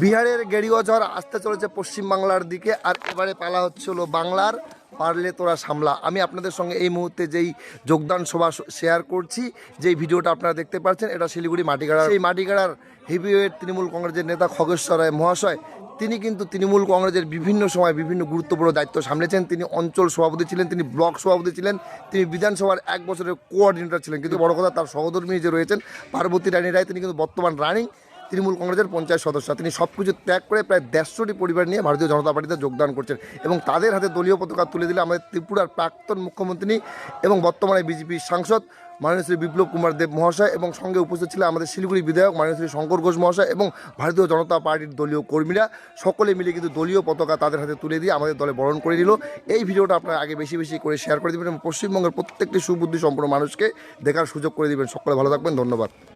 বিহারের গেরুয়া ঝড় আসতে চলেছে পশ্চিমবাংলার দিকে, আর এবারে পালা হচ্ছে হলো বাংলার। পারলে তোরা সামলা। আমি আপনাদের সঙ্গে এই মুহূর্তে যেই যোগদান সভা শেয়ার করছি, যেই ভিডিওটা আপনারা দেখতে পাচ্ছেন, এটা শিলিগুড়ি মাটিগাড়া এই মাটিগাড়ার হেভিওয়েট তৃণমূল কংগ্রেসের নেতা খগেশ্বর রায় মহাশয়, তিনি কিন্তু তৃণমূল কংগ্রেসের বিভিন্ন সময় বিভিন্ন গুরুত্বপূর্ণ দায়িত্ব সামলেছেন। তিনি অঞ্চল সভাপতি ছিলেন, তিনি ব্লক সভাপতি ছিলেন, তিনি বিধানসভার এক বছরের কোঅর্ডিনেটর ছিলেন। কিন্তু বড় কথা, তার সহধর্মী যে রয়েছেন, পার্বতী রানী রায়, তিনি কিন্তু বর্তমান রানিং তৃণমূল কংগ্রেসের পঞ্চায়েত সদস্য। তিনি সব কিছু ত্যাগ করে প্রায় দেড়শোটি পরিবার নিয়ে ভারতীয় জনতা পার্টিতে যোগদান করছেন এবং তাদের হাতে দলীয় পতাকা তুলে দিলে আমাদের ত্রিপুরার প্রাক্তন মুখ্যমন্ত্রী এবং বর্তমানে বিজেপির সাংসদ মাননীয় শ্রী বিপ্লব কুমার দেব মহাশয় এবং সঙ্গে উপস্থিত ছিলেন আমাদের শিলিগুড়ি বিধায়ক মাননীয় শ্রী শঙ্কর ঘোষ মহাশয় এবং ভারতীয় জনতা পার্টির দলীয় কর্মীরা। সকলে মিলে কিন্তু দলীয় পতাকা তাদের হাতে তুলে দিয়ে আমাদের দলে বরণ করে দিল এই ভিডিওটা আপনারা আগে বেশি বেশি করে শেয়ার করে দেবেন এবং পশ্চিমবঙ্গের প্রত্যেকটি সুবুদ্ধি সম্পন্ন মানুষকে দেখার সুযোগ করে দিবেন। সকলে ভালো থাকবেন, ধন্যবাদ।